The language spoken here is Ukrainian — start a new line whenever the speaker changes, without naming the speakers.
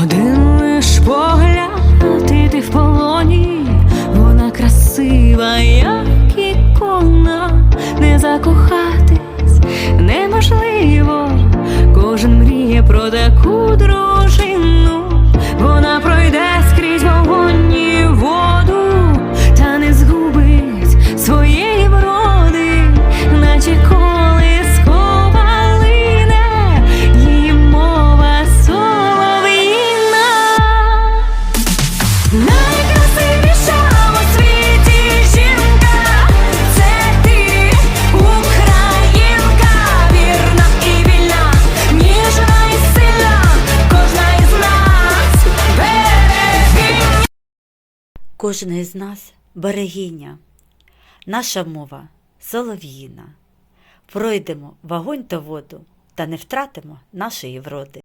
Один лиш погляд, і ти в полоні, вона красива, як ікона, не закохатись неможливо. Кожен мріє про таку дружину,
Кожен із нас берегиня, наша мова солов'їна. Пройдемо вогонь та воду та не втратимо нашої вроди.